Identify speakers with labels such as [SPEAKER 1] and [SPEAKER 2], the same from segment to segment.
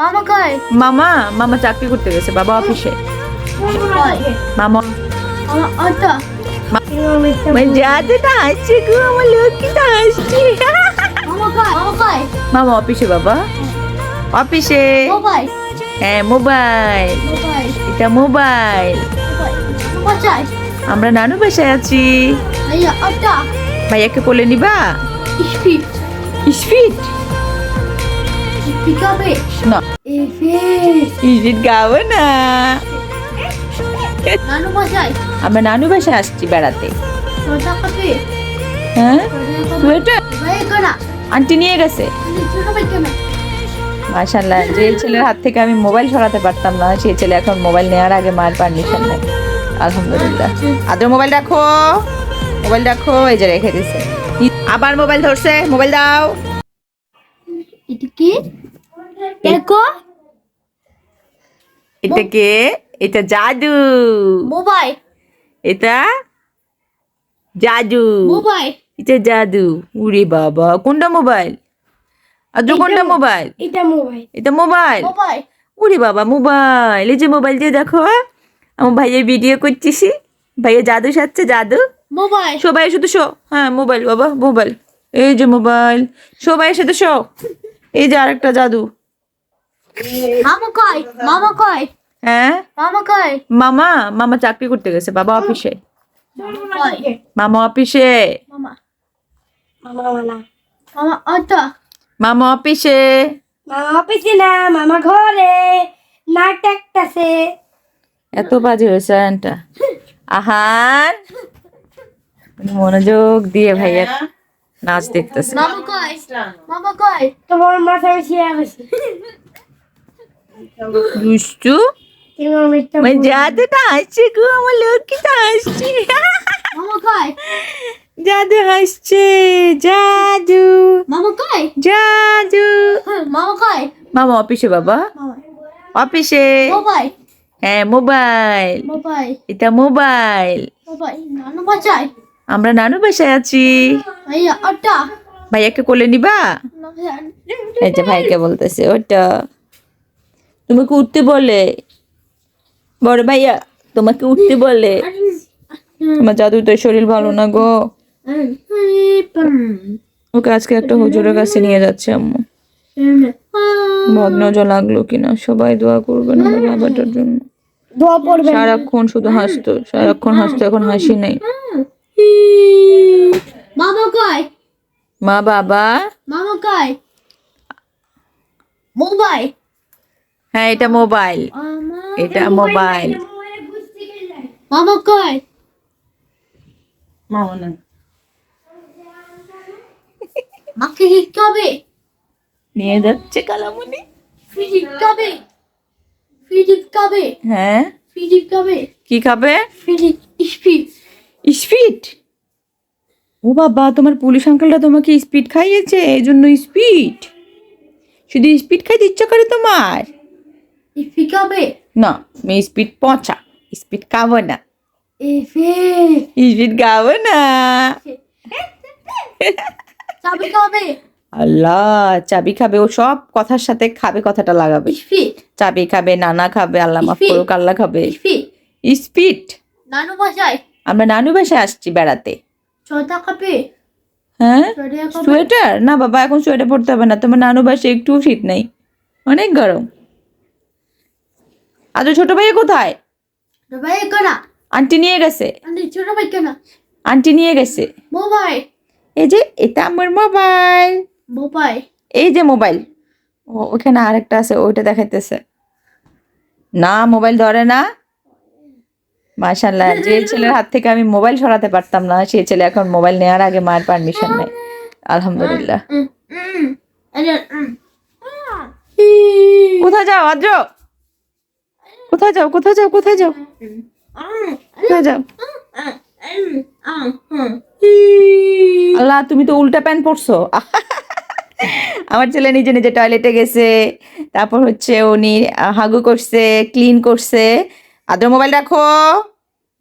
[SPEAKER 1] মামা কই?
[SPEAKER 2] মামা মামা চাকরি করতে গেছে বাবা অফিসে। মামা।
[SPEAKER 1] অটো। মামা
[SPEAKER 2] অফিসে বাবা। অফিসে। হ্যাঁ মোবাইল। এটা মোবাইল। আমরা নানু বাসায় আছি। ভাইয়াকে কোলে নিবা?
[SPEAKER 1] স্পিড।
[SPEAKER 2] স্পিড?
[SPEAKER 1] স্পিড হবে
[SPEAKER 2] না স্পিড গাবো না।
[SPEAKER 1] নানু মজাই
[SPEAKER 2] আমরা নানু বাসায় আসছি বেড়াতে। হ্যাঁ? সোয়েটার আন্টি নিয়ে গেছে। মাশাল্লাহ যে ছেলের হাত থেকে আমি মোবাইল সরাতে পারতাম না সেই ছেলে এখন মোবাইল নেওয়ার আগে মায়ের পারমিশন নেয় আলহামদুলিল্লাহ। আদর মোবাইল রাখো। মোবাইল রাখো এই যে রেখে দিছে। আবার মোবাইল ধরছে মোবাইল দাও।
[SPEAKER 1] এটা কি? দেখো
[SPEAKER 2] এটা কে? এটা জাদু।
[SPEAKER 1] মোবাইল।
[SPEAKER 2] এটা জাদু।
[SPEAKER 1] মোবাইল।
[SPEAKER 2] এটা জাদু। উরে বাবা কোনটা মোবাইল? আদ্র কোনটা মোবাইল?
[SPEAKER 1] এটা মোবাইল।
[SPEAKER 2] এটা মোবাইল?
[SPEAKER 1] মোবাইল।
[SPEAKER 2] উরে বাবা মোবাইল। এই যে মোবাইল দিয়ে দেখো আমার ভাইয়ের ভিডিও করতেছি ভাইয়া জাদু সাজছে জাদু।
[SPEAKER 1] মোবাইল।
[SPEAKER 2] সবাই শুধু শো। হ্যাঁ মোবাইল বাবা মোবাইল। এই যে মোবাইল। সবাই সাথে শো। এই যে আরেকটা জাদু।
[SPEAKER 1] মামা কই? মামা কই?
[SPEAKER 2] হ্যাঁ?
[SPEAKER 1] মামা কই?
[SPEAKER 2] মামা মামা চাকরি করতে গেছে বাবা অফিসে। মামা অফিসে।
[SPEAKER 1] মামা। মামা মামা মামা অটো
[SPEAKER 2] মামা অফিসে।
[SPEAKER 1] মামা অফিসে না মামা ঘরে। নাক ডাকতাছে।
[SPEAKER 2] এত বাজে হয়েছে আয়নটা। আহান! মনোযোগ দিয়ে ভাইয়া নাচ দেখতেছে।
[SPEAKER 1] মামা কই? মামা কই? তোমার মাথা বেশি আছে
[SPEAKER 2] দুষ্টু? জাদুটা আসছে গো আমার লক্ষ্মীটা
[SPEAKER 1] কই
[SPEAKER 2] জাদু হাসছে জাদু।
[SPEAKER 1] মামা কই
[SPEAKER 2] জাদু।
[SPEAKER 1] মামা কই
[SPEAKER 2] মামা অফিসে বাবা? অফিসে।
[SPEAKER 1] মোবাইল?
[SPEAKER 2] হ্যাঁ মোবাইল।
[SPEAKER 1] মোবাইল।
[SPEAKER 2] এটা মোবাইল।
[SPEAKER 1] মোবাইল নানু বাজাই
[SPEAKER 2] আমরা নানু বাসায় আছি। ভাইয়াকে কোলে নিবা? এই যে ভাইকে বলতেছে ওটা। তোমাকে উঠতে বলে। বড় ভাইয়া তোমাকে উঠতে বলে। তোমার জাদু তো শরীর ভালো না গো। ওকে আজকে একটা হুজুরের কাছে নিয়ে যাচ্ছে আম্মু। ভগ্নজ লাগল কিনা? সবাই দোয়া করবেন আমার বাবাটার জন্য।
[SPEAKER 1] দোয়া পড়বে
[SPEAKER 2] সারাক্ষণ শুধু হাসতো। সারাক্ষণ হাসতো এখন হাসি নেই। মা বাবা?
[SPEAKER 1] মামা মোবাইল
[SPEAKER 2] হ্যাঁ এটা মোবাইল। এটা মোবাইল
[SPEAKER 1] মামা কই? মাকে শিখাবে
[SPEAKER 2] নিয়ে যাচ্ছে কালামুনি।
[SPEAKER 1] ফিজিক খাবে ফিজিক খাবে
[SPEAKER 2] হ্যাঁ।
[SPEAKER 1] ফিজিক খাবে
[SPEAKER 2] কি খাবে?
[SPEAKER 1] Physique speed.
[SPEAKER 2] স্পিড? ও বাবা তোমার পুলিশ আঙ্কেলটা তোমাকে স্পিড খাইয়েছে এই জন্য স্পিড। শুধু স্পিড খাইতে ইচ্ছা করে তোমার?
[SPEAKER 1] স্পিড
[SPEAKER 2] না পচা স্পিড খাব না স্পিড খাব না
[SPEAKER 1] চাবি খাবে
[SPEAKER 2] আল্লাহ চাবি খাবে ও সব কথার সাথে খাবে কথাটা লাগাবে। চাবি খাবে নানা খাবে আল্লাহ মাফ. করুক আল্লাহ খাবে
[SPEAKER 1] স্পিড নানু বাসায়।
[SPEAKER 2] আমরা নানু বাসায় আসছি বেড়াতে।
[SPEAKER 1] ছটা খাবে।
[SPEAKER 2] হ্যাঁ? সোয়েটার না বাবা এখন সোয়েটার পরতে হবে না। তোমার নানু বাসে একটু শীত নেই। অনেক গরম। আজ ছোট ভাইয়া কোথায়
[SPEAKER 1] ভাই করা
[SPEAKER 2] আন্টি নিয়ে গেছে
[SPEAKER 1] আন্টি ছোট ভাই কেন
[SPEAKER 2] আন্টি নিয়ে গেছে
[SPEAKER 1] মোবাইল
[SPEAKER 2] এই যে এটা আমার মোবাইল
[SPEAKER 1] মোবাইল
[SPEAKER 2] এই যে মোবাইল ও ওখানে আরেকটা আছে ওইটা দেখাইতেছে না মোবাইল ধরে না মাশাল্লাহ যে ছেলের হাত থেকে আমি মোবাইল সরাতে পারতাম না সেই ছেলে এখন মোবাইল নেওয়ার আগে মায়ের পারমিশন নেই আলহামদুলিল্লাহ
[SPEAKER 1] আরে
[SPEAKER 2] কোথায় যাও আদ্র কোথায় যাও কোথায় যাও কোথায় যাও? কোথায় যাও? আল্লাহ, তুমি তো উল্টা প্যান্ট পরছো। আমার ছেলে নিজে নিজে টয়লেটে গেছে, তারপর হচ্ছে উনি হাগু করছে ক্লিন করছে। আদ্র মোবাইল রাখো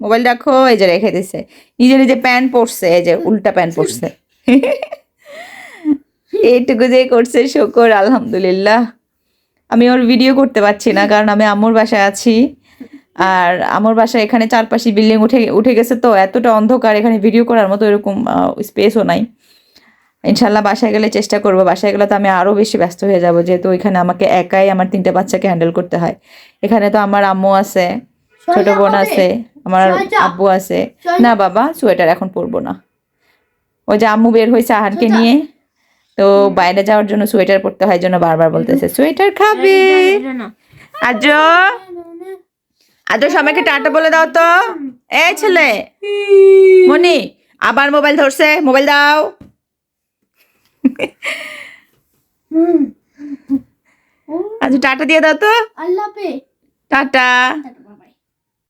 [SPEAKER 2] মোবাইল রাখো, এই যে রেখে দিছে। নিজে নিজে প্যান্ট পরছে, এই যে উল্টা প্যান্ট পরছে। এইটুকু যে করছে, শুকর, আলহামদুলিল্লাহ। আমি ওর ভিডিও করতে পারছি না কারণ আমি আম্মুর বাসায় আছি। আর আমার বাসায় এখানে চারপাশে বিল্ডিং উঠে উঠে গেছে তো এতটা অন্ধকার এখানে ভিডিও করার মতো এরকম স্পেসও নাই। ইনশাল্লাহ বাসায় গেলে চেষ্টা করব বাসায় গেলে তো আমি আরও বেশি ব্যস্ত হয়ে যাব যেহেতু এখানে আমাকে একাই আমার তিনটে বাচ্চাকে হ্যান্ডেল করতে হয়। এখানে তো আমার আম্মু আছে ছোট বোন আছে আমার আব্বু আছে। না বাবা সোয়েটার এখন পরবো না। ওই যে আম্মু বের হয়েছে আহারকে নিয়ে। তো বাইরে যাওয়ার জন্য সোয়েটার পরতে হয় জন্য বারবার বলতেছে সোয়েটার খাবে? আজ আজ সবাইকে টাটা বলে দাও তো। এই ছেলে মনি আবার মোবাইল ধরছে মোবাইল দাও। আজ টাটা দিয়ে দাও তো।
[SPEAKER 1] আল্লাহ পে
[SPEAKER 2] টাটা।